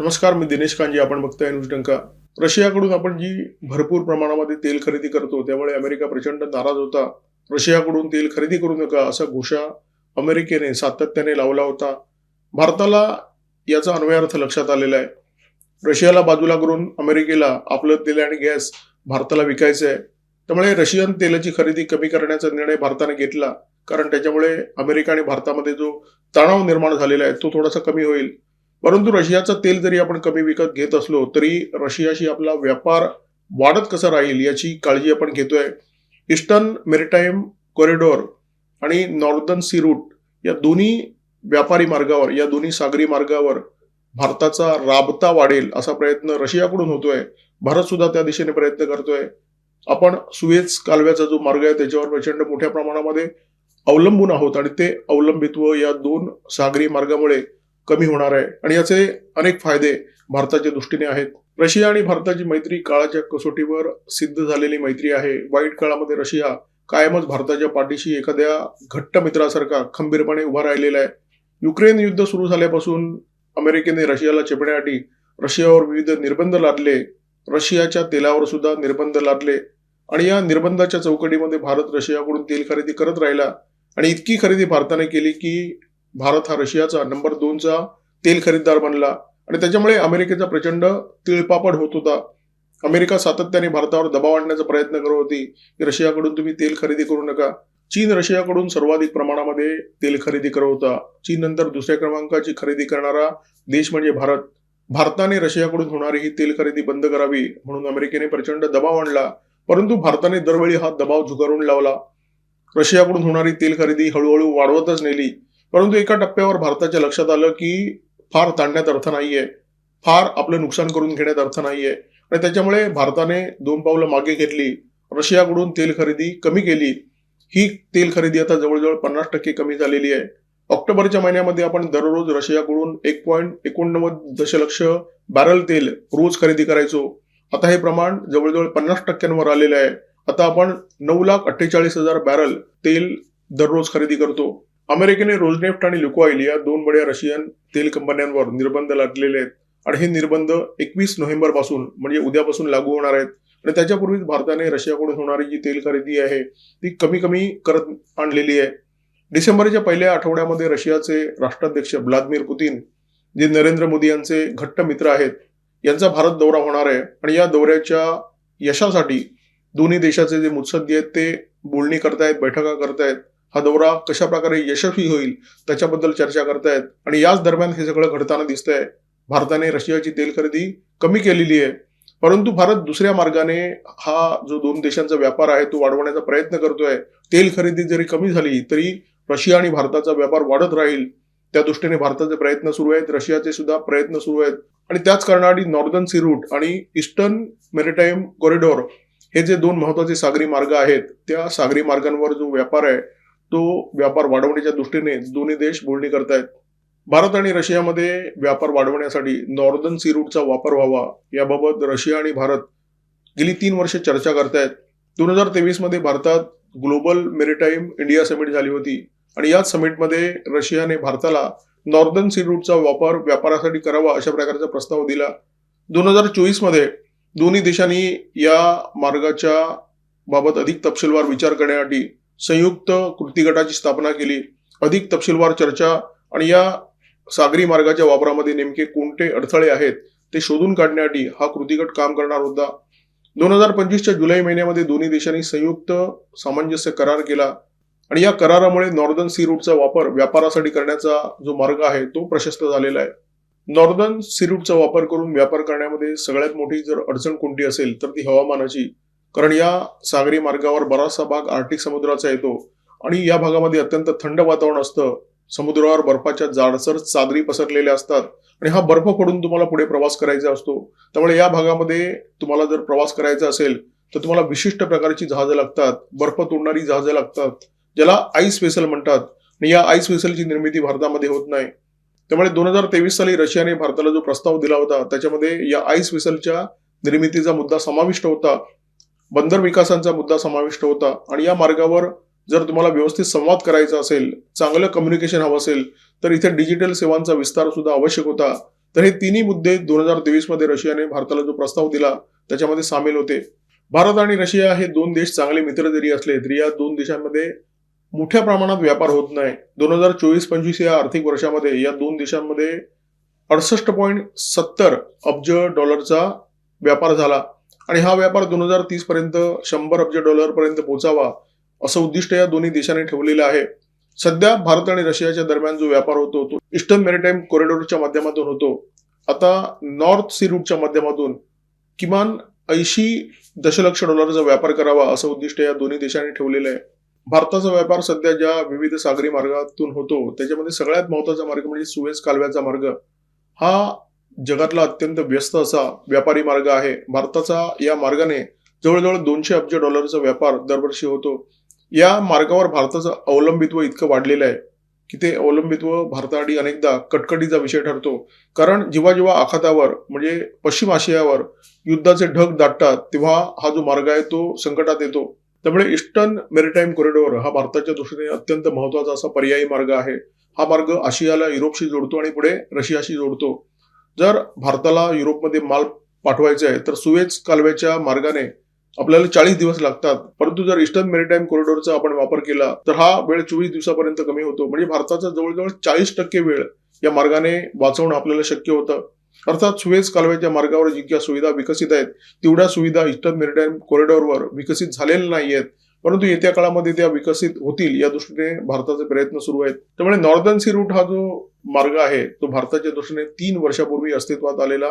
नमस्कार मी दिनेश कांजी. आपण बघताय न्यूज डंका. रशियाकडून आपण जी भरपूर प्रमाणामध्ये तेल खरेदी करतो त्यामुळे अमेरिका प्रचंड नाराज होता. रशियाकडून तेल खरेदी करू नका असा घोषा अमेरिकेने सातत्याने लावला होता. भारताला याचा अन्वयार्थ लक्षात आलेला आहे. रशियाला बाजूला करून अमेरिकेला आपलं तेल आणि गॅस भारताला विकायचं आहे. त्यामुळे रशियन तेलाची खरेदी कमी करण्याचा निर्णय भारताने घेतला. कारण त्याच्यामुळे अमेरिका आणि भारतामध्ये जो तणाव निर्माण झालेला आहे तो थोडासा कमी होईल. परंतु रशियाचं तेल जरी आपण कमी विकत घेत असलो तरी रशियाशी आपला व्यापार वाढत कसा राहील याची काळजी आपण घेतोय. ईस्टर्न मेरिटाईम कॉरिडॉर आणि नॉर्दर्न सी रूट या दोन्ही व्यापारी मार्गावर या दोन्ही सागरी मार्गावर भारताचा राबता वाढेल असा प्रयत्न रशियाकडून होतोय. भारत सुद्धा त्या दिशेने प्रयत्न करतोय. आपण सुएज कालव्याचा जो मार्ग आहे त्याच्यावर प्रचंड मोठ्या प्रमाणामध्ये अवलंबून आहोत आणि ते अवलंबित्व या दोन सागरी मार्गामुळे कमी होणार आहे. आणि याचे अनेक फायदे भारताच्या दृष्टीने आहेत. रशिया आणि भारताची मैत्री काळाच्या कसोटीवर सिद्ध झालेली मैत्री आहे. वाईट काळामध्ये रशिया कायमच भारताच्या पाठीशी एखाद्या घट्ट मित्रासारखा खंबीरपणे उभा राहिलेला आहे. युक्रेन युद्ध सुरू झाल्यापासून अमेरिकेने रशियाला चेपण्यासाठी रशियावर विविध निर्बंध लादले. रशियाच्या तेलावर सुद्धा निर्बंध लादले. आणि या निर्बंधाच्या चौकटीमध्ये भारत रशियाकडून तेल खरेदी करत राहिला. आणि इतकी खरेदी भारताने केली की भारत हा रशियाचा नंबर दोनचा तेल खरेदीदार बनला आणि त्याच्यामुळे अमेरिकेचा प्रचंड तिळपापड होत होता. अमेरिका सातत्याने भारतावर दबाव आणण्याचा प्रयत्न करत होती की रशियाकडून तुम्ही तेल खरेदी करू नका. चीन रशियाकडून सर्वाधिक प्रमाणामध्ये तेल खरेदी करत होता. चीन नंतर दुसऱ्या क्रमांकाची खरेदी करणारा देश म्हणजे भारत. भारताने रशियाकडून होणारी ही तेल खरेदी बंद करावी म्हणून अमेरिकेने प्रचंड दबाव आणला. परंतु भारताने दरवेळी हा दबाव झुगारून लावला. रशियाकडून होणारी तेल खरेदी हळूहळू वाढवतच नेली. परंतु एका टप्प्यावर भारताच्या लक्षात आलं की फार ताणण्यात अर्थ नाहीये. फार आपलं नुकसान करून घेण्यात अर्थ नाहीये. आणि त्याच्यामुळे भारताने दोन पावलं मागे घेतली. रशियाकडून तेल खरेदी कमी केली. ही तेल खरेदी आता जवळजवळ पन्नास टक्के कमी झालेली आहे. ऑक्टोबरच्या महिन्यामध्ये आपण दररोज रशियाकडून एक पॉईंट एकोणनव्वद दशलक्ष बॅरल तेल रोज खरेदी करायचो. आता हे प्रमाण जवळजवळ पन्नास टक्क्यांवर आलेलं आहे. आता आपण नऊ लाख अठ्ठेचाळीस हजार बॅरल तेल दररोज खरेदी करतो. अमेरिकेने रोजनेफ्ट आणि लुकॉइल या दोन बड्या रशियन तेल कंपन्यांवर निर्बंध लादलेले आहेत. आणि हे निर्बंध एकवीस नोव्हेंबरपासून म्हणजे उद्यापासून लागू होणार आहेत. आणि त्याच्यापूर्वीच भारताने रशियाकडून होणारी जी तेल खरेदी आहे ती कमी कमी करत आणलेली आहे. डिसेंबरच्या पहिल्या आठवड्यामध्ये रशियाचे राष्ट्राध्यक्ष व्लादिमीर पुतीन जे नरेंद्र मोदी यांचे घट्ट मित्र आहेत यांचा भारत दौरा होणार आहे. आणि या दौऱ्याच्या यशासाठी दोन्ही देशाचे जे मुत्सद्दी आहेत ते बोलणी करतायत बैठका करतायत. हा दौरा कशा प्रकारे यशस्वी होईल त्याच्याबद्दल चर्चा करतायत. आणि याच दरम्यान हे सगळं घडताना दिसतंय. भारताने रशियाची तेल खरेदी कमी केलेली आहे. परंतु भारत दुसऱ्या मार्गाने हा जो दोन देशांचा व्यापार आहे तो वाढवण्याचा प्रयत्न करतोय. तेल खरेदी जरी कमी झाली तरी रशिया आणि भारताचा व्यापार वाढत राहील. त्या दृष्टीने भारताचे प्रयत्न सुरू आहेत रशियाचे सुद्धा प्रयत्न सुरू आहेत. आणि त्याच कारणाने नॉर्दर्न सी रूट आणि ईस्टर्न मेरिटाईम कॉरिडॉर हे जे दोन महत्त्वाचे सागरी मार्ग आहेत त्या सागरी मार्गांवर जो व्यापार आहे तो व्यापार वाढवण्याच्या दृष्टीने दोन्ही देश बोलणी करतायत. भारत आणि रशियामध्ये व्यापार वाढवण्यासाठी नॉर्दर्न सी रूटचा वापर व्हावा याबाबत रशिया आणि भारत गेली तीन वर्ष चर्चा करतायत. दोन हजार तेवीसमध्ये भारतात ग्लोबल मेरिटाईम इंडिया समिट झाली होती आणि याच समिटमध्ये रशियाने भारताला नॉर्दर्न सी रूटचा वापर व्यापारासाठी करावा अशा प्रकारचा प्रस्ताव दिला. दोन हजार चोवीसमध्ये दोन्ही देशांनी या मार्गाच्या बाबत अधिक तपशीलवार विचार करण्यासाठी संयुक्त कृती गटाची स्थापना केली. अधिक तपशीलवार चर्चा आणि या सागरी मार्गाच्या वापरामध्ये नेमके कोणते अडथळे आहेत ते शोधून काढण्यासाठी हा कृती गट काम करणार होता. दोन हजार पंचवीसच्या जुलै महिन्यामध्ये दोन्ही देशांनी संयुक्त सामंजस्य करार केला. आणि या करारामुळे नॉर्दर्न सी रूटचा वापर व्यापारासाठी करण्याचा जो मार्ग आहे तो प्रशस्त झालेला आहे. नॉर्दर्न सी रूटचा वापर करून व्यापार करण्यामध्ये सगळ्यात मोठी जर अडचण कोणती असेल तर ती हवामानाची. कारण या सागरी मार्गावर बराचसा भाग आर्टिक समुद्राचा येतो आणि या भागामध्ये अत्यंत थंड वातावरण असतं. समुद्रावर बर्फाच्या जाडसर चादरी पसरलेल्या असतात आणि हा बर्फ फोडून तुम्हाला पुढे प्रवास करायचा असतो. त्यामुळे या भागामध्ये तुम्हाला जर प्रवास करायचा असेल तर तुम्हाला विशिष्ट प्रकारची जहाजं लागतात. बर्फ तोडणारी जहाजं लागतात ज्याला आईस वेसल म्हणतात. आणि या आईस वेसलची निर्मिती भारतामध्ये होत नाही. त्यामुळे दोन हजार तेवीस साली रशियाने भारताला जो प्रस्ताव दिला होता त्याच्यामध्ये या आईस वेसलच्या निर्मितीचा मुद्दा समाविष्ट होता. बंदर विकासांचा मुद्दा समाविष्ट होता आणि या मार्गावर जर तुम्हाला व्यवस्थित संवाद करायचा असेल चांगलं कम्युनिकेशन हवं असेल तर इथे डिजिटल सेवांचा विस्तार सुद्धा आवश्यक होता. तर हे तिन्ही मुद्दे दोन हजार तेवीसमध्ये रशियाने भारताला जो प्रस्ताव दिला त्याच्यामध्ये सामील होते. भारत आणि रशिया हे दोन देश चांगले मित्र जरी असले तरी या दोन देशांमध्ये मोठ्या प्रमाणात व्यापार होत नाही. दोन हजार चोवीस पंचवीस या आर्थिक वर्षामध्ये या दोन देशांमध्ये अडसष्ट पॉईंट सत्तर अब्ज डॉलरचा व्यापार झाला. आणि हा व्यापार दोन हजार तीस पर्यंत शंभर अब्ज डॉलर पर्यंत पोहोचावा असं उद्दिष्ट या दोन्ही देशांनी ठेवलेलं आहे. सध्या भारत आणि रशियाच्या दरम्यान जो व्यापार होतो तो ईस्टर्न मेरिटाईम कॉरिडॉरच्या माध्यमातून होतो. आता नॉर्थ सी रूटच्या माध्यमातून किमान ऐंशी दशलक्ष डॉलरचा व्यापार करावा असं उद्दिष्ट या दोन्ही देशांनी ठेवलेलं आहे. भारताचा व्यापार सध्या ज्या विविध सागरी मार्गातून होतो त्याच्यामध्ये सगळ्यात महत्त्वाचा मार्ग म्हणजे सुवेज कालव्याचा मार्ग. हा जगातला अत्यंत व्यस्त असा व्यापारी मार्ग आहे. भारताचा या मार्गाने जवळजवळ दोनशे अब्ज डॉलरचा व्यापार दरवर्षी होतो. या मार्गावर भारताचं अवलंबित्व इतकं वाढलेलं आहे की ते अवलंबित्व भारतासाठी अनेकदा कटकटीचा विषय ठरतो. कारण जेव्हा जेव्हा आखातावर म्हणजे पश्चिम आशियावर युद्धाचे ढग दाटतात तेव्हा हा जो मार्ग आहे तो संकटात येतो. त्यामुळे ईस्टर्न मेरिटाईम कॉरिडॉर हा भारताच्या दृष्टीने अत्यंत महत्त्वाचा असा पर्यायी मार्ग आहे. हा मार्ग आशियाला युरोपशी जोडतो आणि पुढे रशियाशी जोडतो. जर भारताला युरोपमध्ये माल पाठवायचा आहे तर सुएज कालव्याच्या मार्गाने आपल्याला चाळीस दिवस लागतात. परंतु जर ईस्टर्न मेरिटाईम कॉरिडॉरचा आपण वापर केला तर हा वेळ चोवीस दिवसापर्यंत कमी होतो. म्हणजे भारताचा जवळजवळ चाळीस टक्के वेळ या मार्गाने वाचवणं आपल्याला शक्य होतं. अर्थात सुएज कालव्याच्या मार्गावर जितक्या सुविधा विकसित आहेत तेवढ्या सुविधा ईस्टर्न मेरिटाईम कॉरिडॉरवर विकसित झालेल्या नाही आहेत परंतु येत्या काळामध्ये त्या विकसित होतील या दृष्टीने भारताचे प्रयत्न सुरू आहेत. त्यामुळे नॉर्दर्न सी रूट हा जो मार्ग आहे तो भारताच्या दृष्टीने तीन वर्षापूर्वी अस्तित्वात आलेला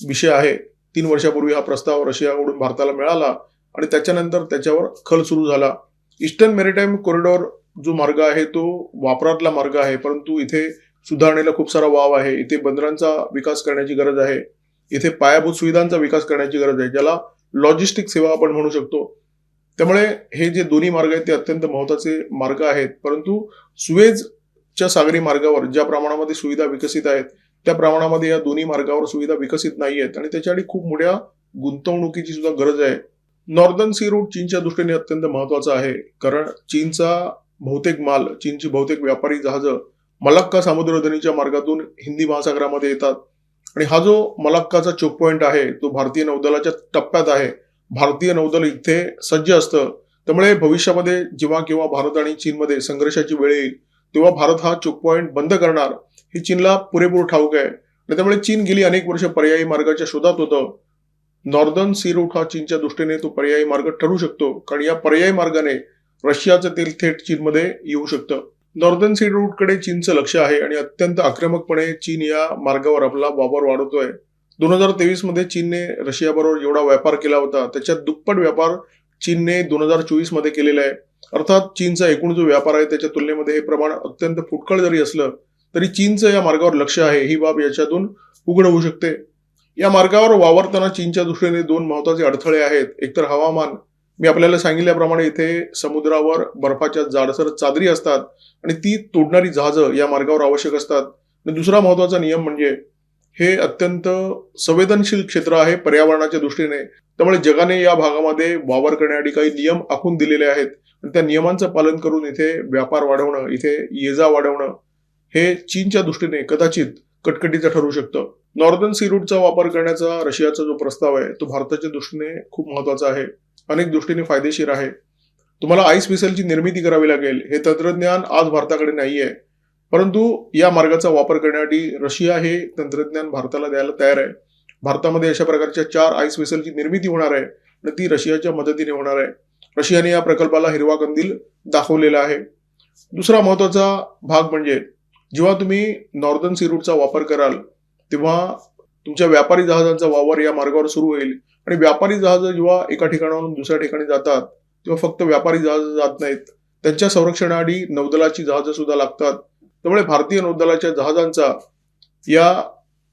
विषय आहे. तीन वर्षापूर्वी हा प्रस्ताव रशियाकडून भारताला मिळाला आणि त्याच्यानंतर त्याच्यावर खल सुरू झाला. ईस्टर्न मेरिटाईम कॉरिडॉर जो मार्ग आहे तो वापरातला मार्ग आहे परंतु इथे सुधारणेला खूप सारा वाव आहे. इथे बंदरांचा विकास करण्याची गरज आहे. इथे पायाभूत सुविधांचा विकास करण्याची गरज आहे ज्याला लॉजिस्टिक सेवा आपण म्हणू शकतो. त्यामुळे हे जे दोन्ही मार्ग आहेत ते अत्यंत महत्त्वाचे मार्ग आहेत. परंतु सुवेजच्या सागरी मार्गावर ज्या प्रमाणामध्ये सुविधा विकसित आहेत त्या प्रमाणामध्ये या दोन्ही मार्गावर सुविधा विकसित नाही आहेत. आणि त्याच्यासाठी खूप मोठ्या गुंतवणुकीची सुद्धा गरज आहे. नॉर्दर्न सी रूट चीनच्या दृष्टीने अत्यंत महत्त्वाचा आहे. कारण चीनचा बहुतेक माल चीनची बहुतेक व्यापारी जहाजं मलक्का सामुद्रधनीच्या मार्गातून हिंदी महासागरामध्ये येतात. आणि हा जो मलक्काचा चोक पॉइंट आहे तो भारतीय नौदलाच्या टप्प्यात आहे. भारतीय नौदल इथे सज्ज असतं. त्यामुळे भविष्यामध्ये जेव्हा किंवा भारत आणि चीनमध्ये संघर्षाची वेळ येईल तेव्हा भारत हा चोक पॉईंट बंद करणार हे चीनला पुरेपूर ठाऊक आहे. आणि त्यामुळे चीन गेली अनेक वर्ष पर्यायी मार्गाच्या शोधात होतं. नॉर्दर्न सी रूट हा चीनच्या दृष्टीने तो पर्यायी मार्ग ठरू शकतो कारण या पर्यायी मार्गाने रशियाचं तेल थेट चीनमध्ये येऊ शकतं. नॉर्दर्न सी रूटकडे चीनचं लक्ष आहे आणि अत्यंत आक्रमकपणे चीन या मार्गावर आपला वापर वाढवतोय. दोन हजार तेवीसमध्ये चीनने रशियाबरोबर एवढा व्यापार केला होता. त्याच्यात दुप्पट व्यापार चीनने दोन हजार चोवीसमध्ये केलेला आहे. अर्थात चीनचा एकूण जो व्यापार आहे त्याच्या तुलनेमध्ये हे प्रमाण अत्यंत फुटकळ जरी असलं तरी चीनचं या मार्गावर लक्ष आहे. ही बाब याच्यातून उघड होऊ शकते. या मार्गावर वावरताना चीनच्या दृष्टीने दोन महत्त्वाचे अडथळे आहेत. एकतर हवामान. मी आपल्याला सांगितल्याप्रमाणे इथे समुद्रावर बर्फाच्या जाडसर चादरी असतात आणि ती तोडणारी जहाजं या मार्गावर आवश्यक असतात. आणि दुसरा महत्त्वाचा नियम म्हणजे हे अत्यंत संवेदनशील क्षेत्र आहे पर्यावरणाच्या दृष्टीने. त्यामुळे जगाने या भागामध्ये वावर करण्यासाठी काही नियम आखून दिलेले आहेत. आणि त्या नियमांचं पालन करून इथे व्यापार वाढवणं इथे ये जा वाढवणं हे चीनच्या दृष्टीने कदाचित कटकटीचं ठरू शकतं. नॉर्दर्न सी रूटचा वापर करण्याचा रशियाचा जो प्रस्ताव आहे तो भारताच्या दृष्टीने खूप महत्त्वाचा आहे. अनेक दृष्टीने फायदेशीर आहे. तुम्हाला आईस मिसाईलची निर्मिती करावी लागेल. हे तंत्रज्ञान आज भारताकडे नाही आहे परंतु या मार्गाचा वापर करण्यासाठी रशिया हे तंत्रज्ञान भारताला द्यायला तयार आहे. भारतामध्ये अशा प्रकारच्या चार आईस वेसलची निर्मिती होणार आहे आणि ती रशियाच्या मदतीने होणार आहे. रशियाने या प्रकल्पाला हिरवा कंदील दाखवलेला आहे. दुसरा महत्त्वाचा भाग म्हणजे जेव्हा तुम्ही नॉर्दर्न सी रूटचा वापर कराल तेव्हा तुमच्या व्यापारी जहाजांचा वावर या मार्गावर सुरू होईल. आणि व्यापारी जहाज जेव्हा एका ठिकाणावरून दुसऱ्या ठिकाणी जातात तेव्हा फक्त व्यापारी जहाज जात नाहीत. त्यांच्या संरक्षणासाठी नौदलाची जहाजं सुद्धा लागतात. त्यामुळे भारतीय नौदलाच्या जहाजांचा या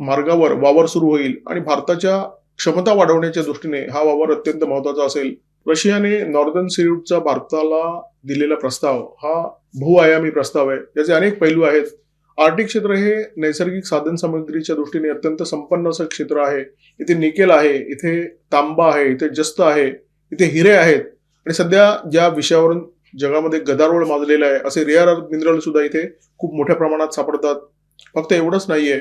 मार्गावर वावर सुरू होईल आणि भारताच्या क्षमता वाढवण्याच्या दृष्टीने हा वावर अत्यंत महत्त्वाचा असेल. रशियाने नॉर्दर्न सी भारताला दिलेला प्रस्ताव हा बहुआयामी प्रस्ताव आहे. याचे अनेक पैलू आहेत. आर्टिक क्षेत्र हे नैसर्गिक साधन सामग्रीच्या दृष्टीने अत्यंत संपन्न असं क्षेत्र आहे. इथे निकेल आहे इथे तांबा आहे इथे जस्त आहे इथे हिरे आहेत. आणि सध्या ज्या विषयावरून जगामध्ये गदारोळ माजलेला आहे. असे रेअर अर्थ मिनरल सुद्धा इथे खूप मोठ्या प्रमाणात सापडतात. फक्त एवढंच नाहीये.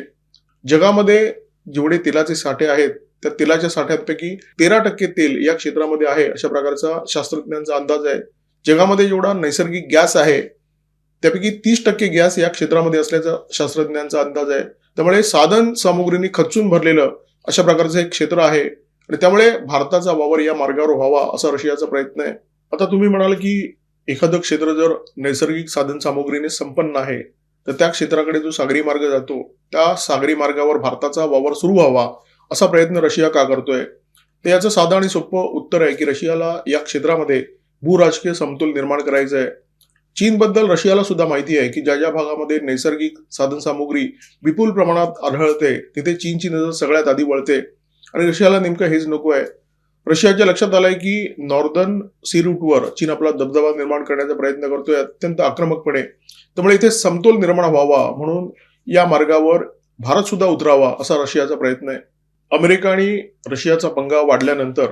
जगामध्ये जेवढे तेलाचे साठे आहेत त्या तेलाच्या साठ्यांपैकी तेरा टक्के तेल या क्षेत्रामध्ये आहे अशा प्रकारचा शास्त्रज्ञांचा अंदाज आहे. जगामध्ये जेवढा नैसर्गिक गॅस आहे त्यापैकी तीस टक्के गॅस या क्षेत्रामध्ये असल्याचा शास्त्रज्ञांचा अंदाज आहे. त्यामुळे साधन सामुग्रीने खचून भरलेलं अशा प्रकारचं एक क्षेत्र आहे आणि त्यामुळे भारताचा वावर या मार्गावर व्हावा असा रशियाचा प्रयत्न आहे. आता तुम्ही म्हणाल की एखादं क्षेत्र जर नैसर्गिक साधन सामुग्रीने संपन्न आहे तर त्या क्षेत्राकडे जो सागरी मार्ग जातो त्या सागरी मार्गावर भारताचा वावर सुरू व्हावा असा प्रयत्न रशिया का करतोय? तर याचं साधं आणि सोपं उत्तर आहे की रशियाला या क्षेत्रामध्ये भूराजकीय समतोल निर्माण करायचं आहे. चीनबद्दल रशियाला सुद्धा माहिती आहे की ज्या ज्या भागामध्ये नैसर्गिक साधनसामुग्री विपुल प्रमाणात आढळते तिथे चीनची नजर सगळ्यात आधी वळते. आणि रशियाला नेमकं हेच नको आहे. रशियाच्या लक्षात आलंय की नॉर्दर्न सी रूटवर चीन आपला दबदबा निर्माण करण्याचा प्रयत्न करतोय अत्यंत आक्रमकपणे. त्यामुळे इथे समतोल निर्माण व्हावा म्हणून या मार्गावर भारत सुद्धा उतरावा असा रशियाचा प्रयत्न आहे. अमेरिका आणि रशियाचा पंगा वाढल्यानंतर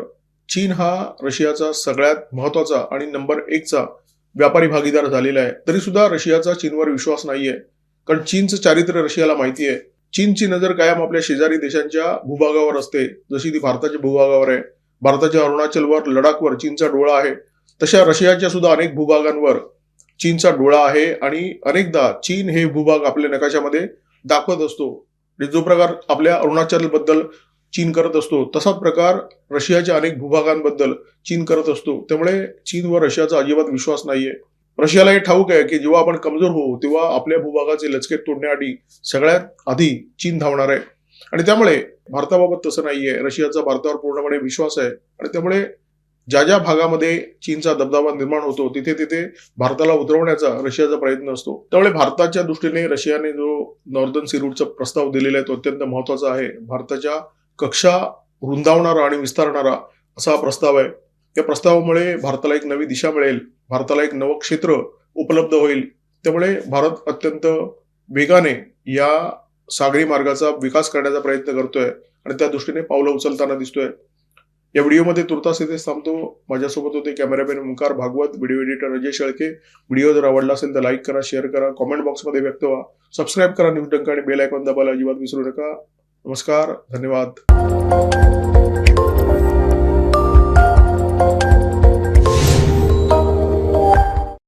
चीन हा रशियाचा सगळ्यात महत्त्वाचा आणि नंबर एकचा व्यापारी भागीदार झालेला आहे. तरी सुद्धा रशियाचा चीनवर विश्वास नाहीये. कारण चीनचं चारित्र्य रशियाला माहिती आहे. चीनची नजर कायम आपल्या शेजारी देशांच्या भूभागावर असते. जशी ती भारताच्या भूभागावर आहे. भारताच्या अरुणाचलवर लडाखवर चीनचा डोळा आहे. तशा रशियाच्या सुद्धा अनेक भूभागांवर चीनचा डोळा आहे आणि अनेकदा चीन हे भूभाग आपल्या नकाशामध्ये दाखवत असतो. म्हणजे जो प्रकार आपल्या अरुणाचलबद्दल चीन करत असतो तसा प्रकार रशियाच्या अनेक भूभागांबद्दल चीन करत असतो. त्यामुळे चीनवर रशियाचा अजिबात विश्वास नाहीये. रशियाला हे ठाऊक आहे की जेव्हा आपण कमजोर होऊ तेव्हा आपल्या भूभागाचे लचके तोडण्याआधी सगळ्यात आधी चीन धावणार आहे. आणि त्यामुळे भारताबाबत तसं नाहीये. रशियाचा भारतावर पूर्णपणे विश्वास आहे. आणि त्यामुळे ज्या ज्या भागामध्ये चीनचा दबदबा निर्माण होतो तिथे तिथे भारताला उतरवण्याचा रशियाचा प्रयत्न असतो. त्यामुळे भारताच्या दृष्टीने रशियाने जो नॉर्दर्न सी रूटचा प्रस्ताव दिलेला आहे तो अत्यंत महत्त्वाचा आहे. भारताच्या कक्षा रुंदावणारा आणि विस्तारणारा असा हा प्रस्ताव आहे. या प्रस्तावामुळे भारताला एक नवी दिशा मिळेल. भारताला एक नवं क्षेत्र उपलब्ध होईल. त्यामुळे भारत अत्यंत वेगाने या सागरी मार्गाचा विकास करण्याचा प्रयत्न करतोय आणि त्या दृष्टीने पावलं उचलताना दिसतोय. या व्हिडिओमध्ये तुर्तास येथे थांबतो. माझ्यासोबत होते cameraman Omkar Bhagwat video editor Ajay Shelke. Video जर आवडला असेल तर लाईक करा शेअर करा कॉमेंट बॉक्समध्ये व्यक्त व्हा. सबस्क्राईब करा न्यूज डंका आणि बेल आयकॉन दाबायला अजिबात विसरू नका. नमस्कार धन्यवाद.